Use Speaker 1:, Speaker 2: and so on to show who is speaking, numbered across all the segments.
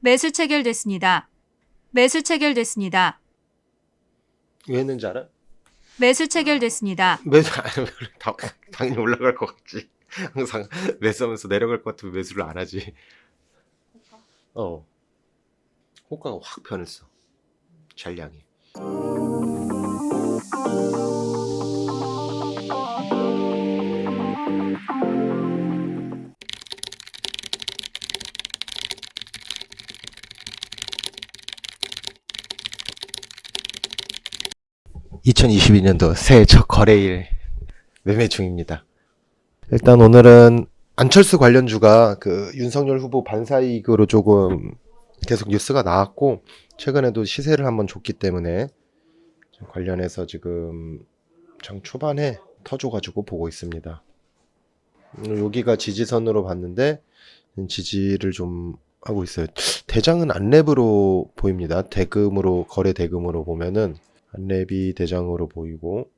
Speaker 1: 매수 체결됐습니다. 매수 체결됐습니다.
Speaker 2: 왜 했는지 알아?
Speaker 1: 매수 체결됐습니다.
Speaker 2: 매수 다- 당연히 올라갈 것 같지. 항상 매수하면서 내려갈 것 같으면 매수를 안 하지. 어. 호가가 확 변했어. 잔량이. 2022년도 새해 첫 거래일 매매 중입니다. 일단 오늘은 안철수 관련주가 그 윤석열 후보 반사이익으로 조금 계속 뉴스가 나왔고 최근에도 시세를 한번 줬기 때문에 좀 관련해서 지금 장 초반에 터줘가지고 보고 있습니다. 음, 여기가 지지선으로 봤는데 지지를 좀 하고 있어요. 대장은 안랩으로 보입니다. 대금으로 거래 대금으로 보면은 안랩이 대장으로 보이고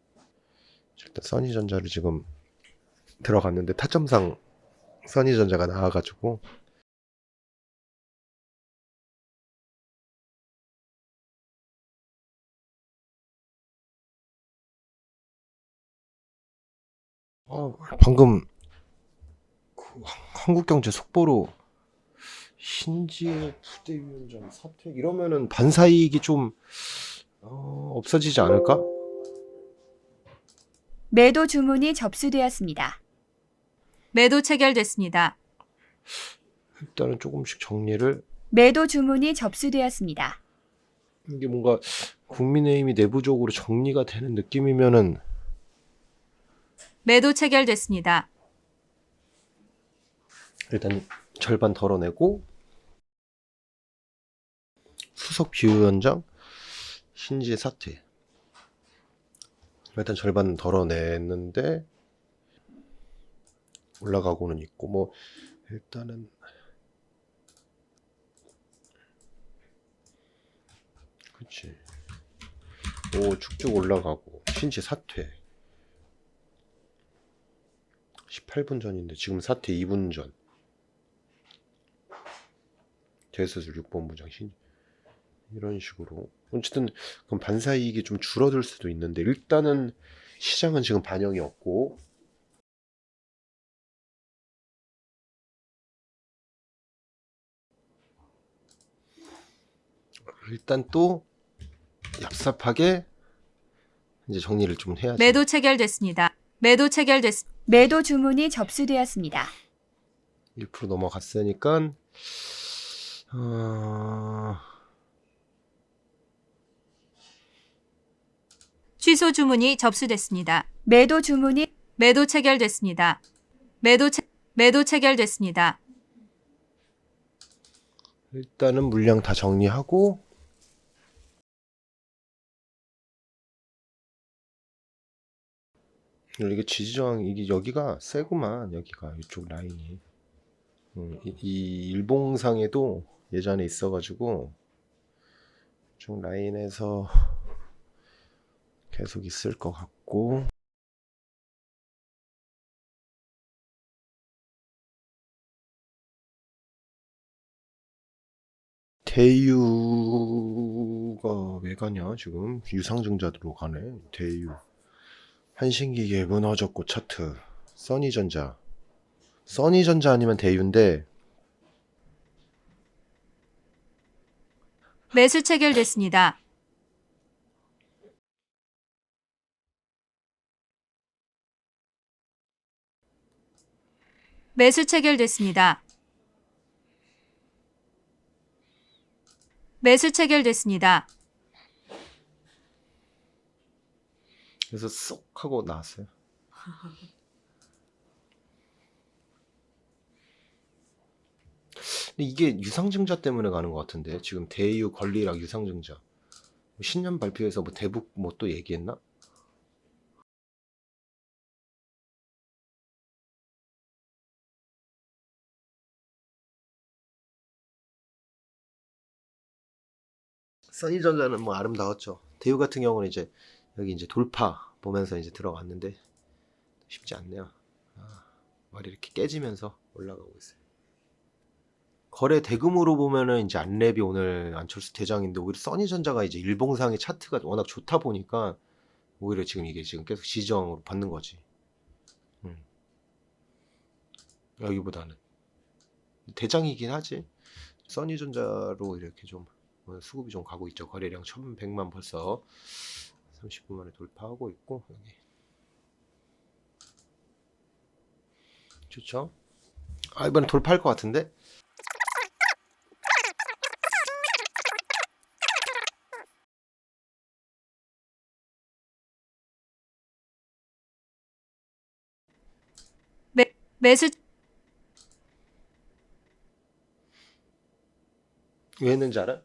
Speaker 2: 일단 써니전자를 지금 들어갔는데 타점상 써니전자가 나와가지고. 어, 방금 그 한국경제 속보로 신지혜 부대위원장 사퇴 이러면은 반사이익이 좀 어, 없어지지 않을까?
Speaker 3: 매도 주문이 접수되었습니다.
Speaker 1: 매도 체결됐습니다.
Speaker 2: 일단은 조금씩 정리를
Speaker 3: 매도 주문이 접수되었습니다.
Speaker 2: 이게 뭔가 국민의힘이 내부적으로 정리가 되는 느낌이면은
Speaker 1: 매도 체결됐습니다.
Speaker 2: 일단 절반 덜어내고 수석 비위원장 신지의 사퇴. 일단 절반 덜어냈는데 올라가고는 있고 뭐 일단은 그치. 오 쭉쭉 올라가고. 신지 사퇴. 18분 전인데 지금 사퇴 2분 전. 대수술 6번 부장 신 이런 식으로 어쨌든 그럼 반사 이익이 좀 줄어들 수도 있는데 일단은 시장은 지금 반영이 없고 일단 또 얍삽하게 이제 정리를 좀 해야지
Speaker 1: 매도 체결됐습니다. 매도 체결됐
Speaker 3: 매도 주문이 접수되었습니다.
Speaker 2: 1% 넘어갔으니까 어...
Speaker 1: 취소 주문이 접수됐습니다.
Speaker 3: 매도 주문이
Speaker 1: 매도 체결됐습니다. 매도 체 매도 체결됐습니다.
Speaker 2: 일단은 물량 다 정리하고 이게 지지저항 이게 여기가 세구만 여기가 이쪽 라인이 음, 이, 이 일봉상에도 예전에 있어가지고 이쪽 라인에서 계속 있을 것 같고. 대유가 왜 가냐? 지금 유상증자로 가네. 대유. 한신기계 무너졌고 차트. 써니전자. 써니전자 아니면 대유인데
Speaker 1: 매수 체결됐습니다. 매수 체결됐습니다. 매수 체결됐습니다.
Speaker 2: 그래서 쏙 하고 나왔어요 근데 이게 유상증자 때문에 가는 것 같은데 지금 대유 권리락 유상증자 신년 발표에서 뭐 대북 뭐 또 얘기했나? 써니전자는 뭐 아름다웠죠. 대유 같은 경우는 이제 여기 이제 돌파 보면서 이제 들어갔는데 쉽지 않네요. 아, 말이 이렇게 깨지면서 올라가고 있어요. 거래 대금으로 보면은 이제 안랩이 오늘 안철수 대장인데 오히려 써니전자가 이제 일봉상의 차트가 워낙 좋다 보니까 오히려 지금 이게 지금 계속 지정으로 받는 거지. 음. 여기보다는 대장이긴 하지. 써니전자로 이렇게 좀 수급이 좀 가고 있죠. 거래량 1,100만 벌써 30분 만에 돌파하고 있고 여기 좋죠. 아 이번에 돌파할 것 같은데?
Speaker 1: 매수
Speaker 2: 왜 했는지 알아?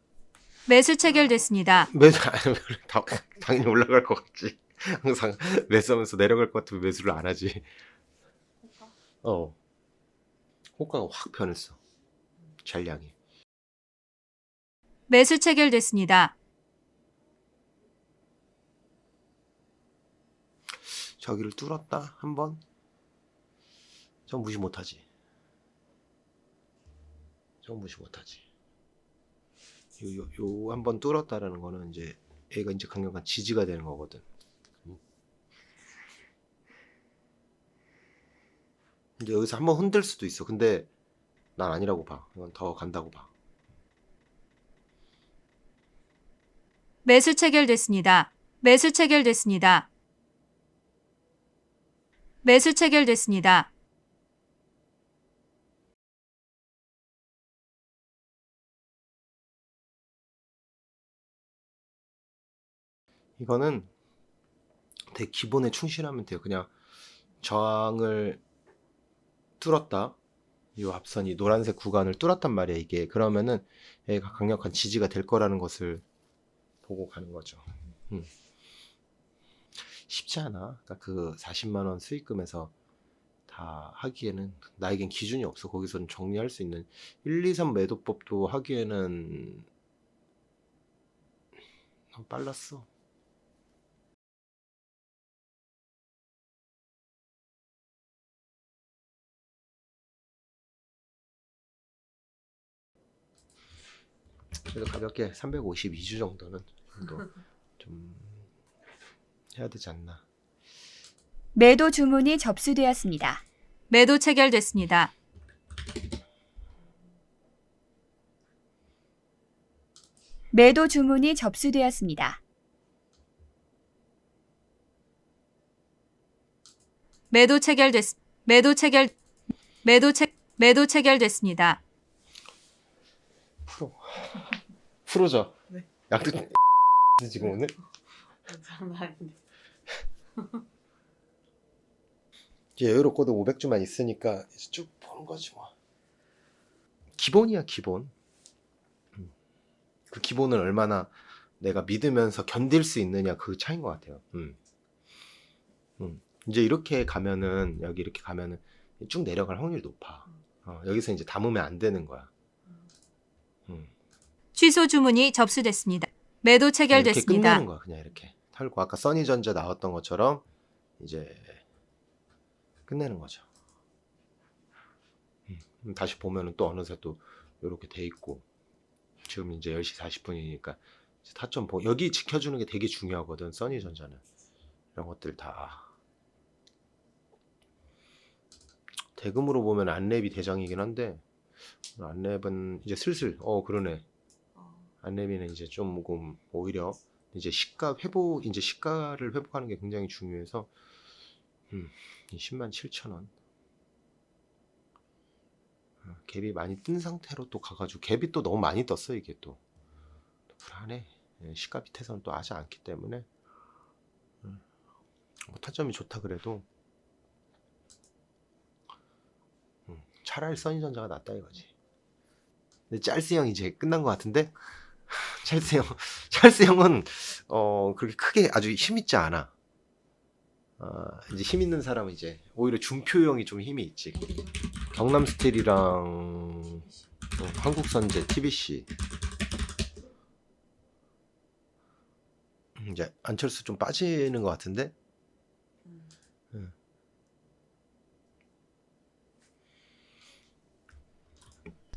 Speaker 1: 매수 체결됐습니다.
Speaker 2: 매수 다- 당연히 올라갈 것 같지. 항상 매수하면서 내려갈 것 같으면 매수를 안 하지. 어. 호가가 확 변했어. 잔량이.
Speaker 1: 매수 체결됐습니다.
Speaker 2: 저기를 뚫었다 한 번. 전 무시 못하지. 전 무시 못하지. 요 한번 뚫었다라는 거는 이제 얘가 이제 강력한 지지가 되는 거거든. 음. 이제 여기서 한번 흔들 수도 있어. 근데 난 아니라고 봐. 이건 더 간다고 봐.
Speaker 1: 매수 체결됐습니다. 매수 체결됐습니다. 매수 체결됐습니다.
Speaker 2: 이거는 되게 기본에 충실하면 돼요. 그냥 저항을 뚫었다. 이 앞선이 노란색 구간을 뚫었단 말이야, 이게. 그러면은 얘가 강력한 지지가 될 거라는 것을 보고 가는 거죠. 음. 쉽지 않아. 그러니까 그 40만 원 수익금에서 다 하기에는 나에겐 기준이 없어. 거기서는 정리할 수 있는 1, 2, 3 매도법도 하기에는 빨랐어. 그래도 가볍게 352주 정도는 또 좀 해야 되지 않나.
Speaker 3: 매도 주문이 접수되었습니다.
Speaker 1: 매도 체결됐습니다.
Speaker 3: 매도 주문이 접수되었습니다.
Speaker 1: 매도 체결됐 매도 체결 매도 체 매도 체결됐습니다.
Speaker 2: 프로. 프로죠.
Speaker 4: 네.
Speaker 2: 약도 지금 오늘
Speaker 4: 장난 아닌데.
Speaker 2: 이제 여유롭고도 500주만 있으니까 이제 쭉 보는 거지 뭐. 기본이야 기본. 음. 그 기본을 얼마나 내가 믿으면서 견딜 수 있느냐 그 차이인 것 같아요. 음. 음. 이제 이렇게 가면은 여기 이렇게 가면은 쭉 내려갈 확률이 높아. 어, 여기서 이제 담으면 안 되는 거야. 음.
Speaker 1: 취소 주문이 접수됐습니다. 매도 체결됐습니다.
Speaker 2: 끝내는 거야 그냥 이렇게 털고 아까 써니전자 나왔던 것처럼 이제 끝내는 거죠. 음, 다시 보면은 또 어느새 또 이렇게 돼 있고 지금 이제 10시 40분이니까 타점 보 여기 지켜주는 게 되게 중요하거든 써니전자는 이런 것들 다 대금으로 보면 안랩이 대장이긴 한데 안랩은 이제 슬슬 어 그러네
Speaker 4: 어,
Speaker 2: 안내비는 이제 조금 오히려 이제 시가 회복 이제 시가를 회복하는 게 굉장히 중요해서 음, 10만 7천 원. 어, 갭이 많이 뜬 상태로 또 가가지고 갭이 또 너무 많이 떴어 이게 또, 또 불안해. 예, 시가 밑에서는 또 하지 않기 때문에. 음, 뭐 타점이 좋다 그래도. 음, 차라리 써니전자가 낫다 이거지. 근데 짤스 형 이제 끝난 것 같은데 찰스 형, 찰스 형은 어 그렇게 크게 아주 힘 있지 않아. 아, 이제 힘 있는 사람은 이제 오히려 준표 형이 좀 힘이 있지. 경남 스틸이랑 어, 한국 선제 TBC 음, 이제 안철수 좀 빠지는 것 같은데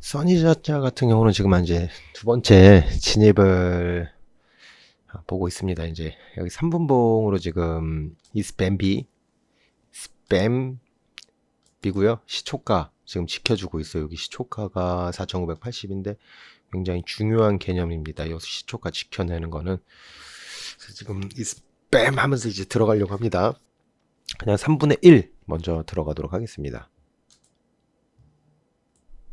Speaker 2: 써니자자 같은 경우는 지금 이제 두 번째 진입을 보고 있습니다. 이제 여기 3분봉으로 지금 이 스팸비 스팸비고요. 시초가 지금 지켜주고 있어요. 여기 시초가가 4,980인데 굉장히 중요한 개념입니다. 여기서 시초가 지켜내는 거는 지금 이 스팸 하면서 이제 들어가려고 합니다. 그냥 3분의 1 먼저 들어가도록 하겠습니다.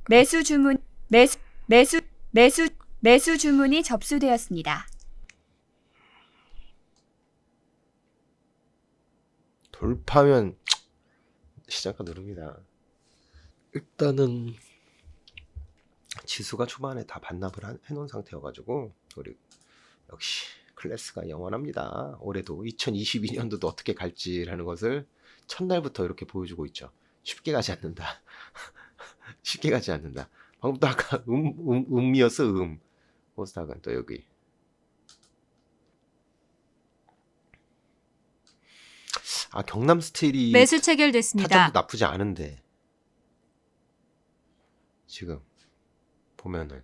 Speaker 3: 매수 주문 매수 매수 매수 매수 주문이 접수되었습니다.
Speaker 2: 돌파면 시작가 누릅니다. 일단은 지수가 초반에 다 반납을 한- 해놓은 상태여가지고 우리 역시 클래스가 영원합니다. 올해도 2022년도도 어떻게 갈지라는 것을 첫날부터 이렇게 보여주고 있죠. 쉽게 가지 않는다. 쉽게 가지 않는다. 방금도 아까 음, 음, 음이었어 음. 호스닥은 또 여기 아 경남 스틸이
Speaker 1: 매수 체결됐습니다.
Speaker 2: 타점도 나쁘지 않은데 지금 보면은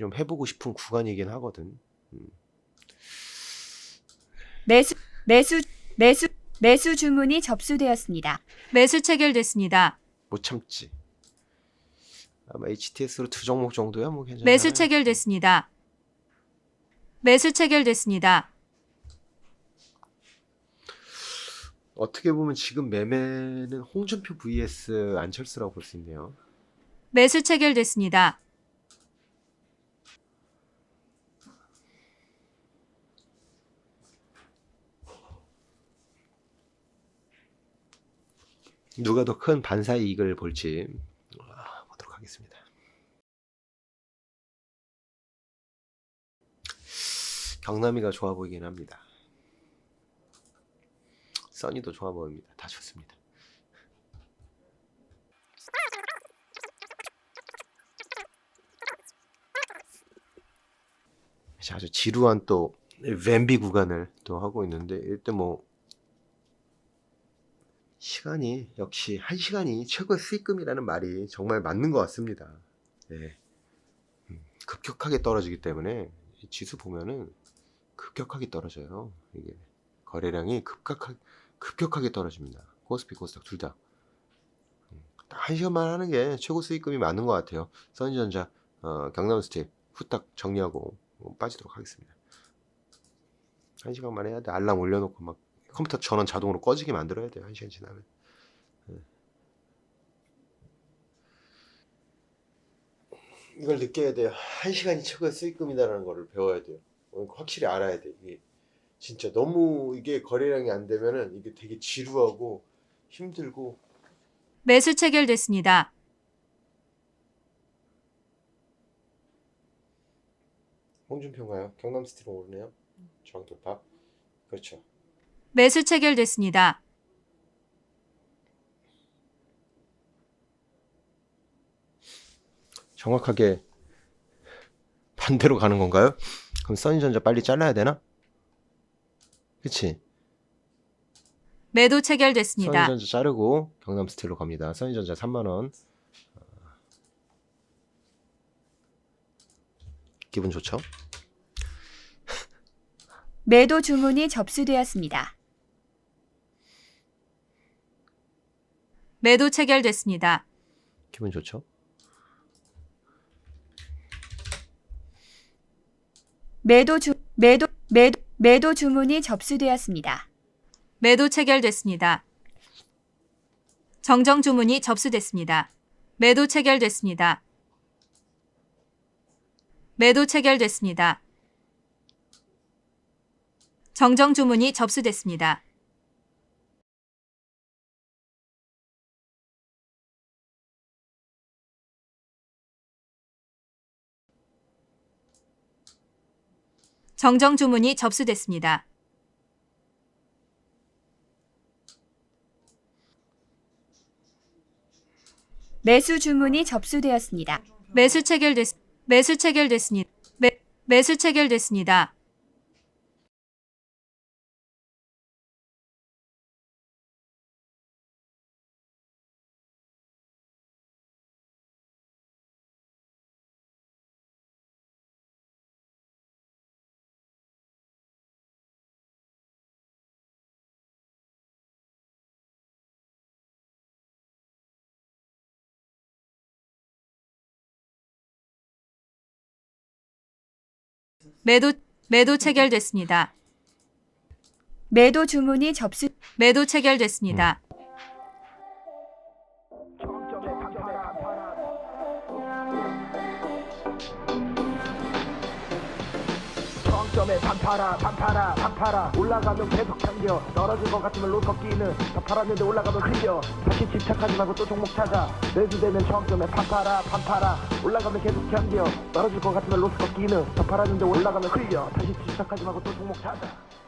Speaker 2: 좀 해보고 싶은 구간이긴 하거든.
Speaker 3: 매수 매수 매수 매수 주문이 접수되었습니다.
Speaker 1: 매수 체결됐습니다.
Speaker 2: 못 참지. 아마 HTS로 두 종목 정도야 뭐 괜찮아.
Speaker 1: 매수 체결됐습니다. 매수 체결됐습니다.
Speaker 2: 어떻게 보면 지금 매매는 홍준표 vs 안철수라고 볼 수 있네요.
Speaker 1: 매수 체결됐습니다.
Speaker 2: 누가 더 큰 반사 이익을 볼지 아, 보도록 하겠습니다. 경남이가 좋아 보이긴 합니다. 써니도 좋아 보입니다. 다 좋습니다. 자, 아주 지루한 또 웸비 구간을 또 하고 있는데 일단 뭐 시간이 역시 한 시간이 최고의 수익금이라는 말이 정말 맞는 것 같습니다. 네. 음, 급격하게 떨어지기 때문에 이 지수 보면은 급격하게 떨어져요. 이게 거래량이 급격하, 급격하게 떨어집니다. 코스피 코스닥 둘 다. 음, 딱한 시간만 하는 게 최고 수익금이 맞는 것 같아요. 선지전자, 어, 경남스틸 후딱 정리하고 어, 빠지도록 하겠습니다. 한 시간만 해야 돼. 알람 올려놓고 막 컴퓨터 전원 자동으로 꺼지게 만들어야 돼요. 한 시간 지나면. 네. 이걸 느껴야 돼요. 한 시간이 최고의 수익금이다라는 거를 배워야 돼요. 어, 확실히 알아야 돼. 이게 진짜 너무 이게 거래량이 안 되면은 이게 되게 지루하고 힘들고
Speaker 1: 매수 체결됐습니다.
Speaker 2: 홍준표인가요? 경남 스틸은 오르네요. 저항 돌파. 그렇죠.
Speaker 1: 매수 체결됐습니다.
Speaker 2: 정확하게 반대로 가는 건가요? 그럼 써니전자 빨리 잘라야 되나? 그치?
Speaker 1: 매도 체결됐습니다.
Speaker 2: 써니전자 자르고 경남 스틸로 갑니다. 써니전자 3만원. 기분 좋죠?
Speaker 3: 매도 주문이 접수되었습니다.
Speaker 1: 매도 체결됐습니다.
Speaker 2: 기분 좋죠?
Speaker 3: 매도 주 매도 매도 매도 주문이 접수되었습니다.
Speaker 1: 매도 체결됐습니다. 정정 주문이 접수됐습니다. 매도 체결됐습니다. 매도 체결됐습니다. 정정 주문이 접수됐습니다. 정정 주문이 접수됐습니다.
Speaker 3: 매수 주문이 접수되었습니다.
Speaker 1: 매수 체결됐 매수 체결됐습니다. 매, 매수 체결됐습니다. 매도 매도 체결됐습니다.
Speaker 3: 매도 주문이 접수
Speaker 1: 매도 체결됐습니다.
Speaker 5: 반파라 반파라 반파라 올라가면 계속 당겨. 떨어질 것 같으면 로서 끼는. 다 팔았는데 올라가면 흘려. 다시 집착하지 말고 또 종목 찾아. 매수되면 정점에 반파라 반파라 올라가면 계속 당겨. 떨어질 것 같으면 로서 끼는. 다 팔았는데 올라가면 흘려. 다시 집착하지 말고 또 종목 찾아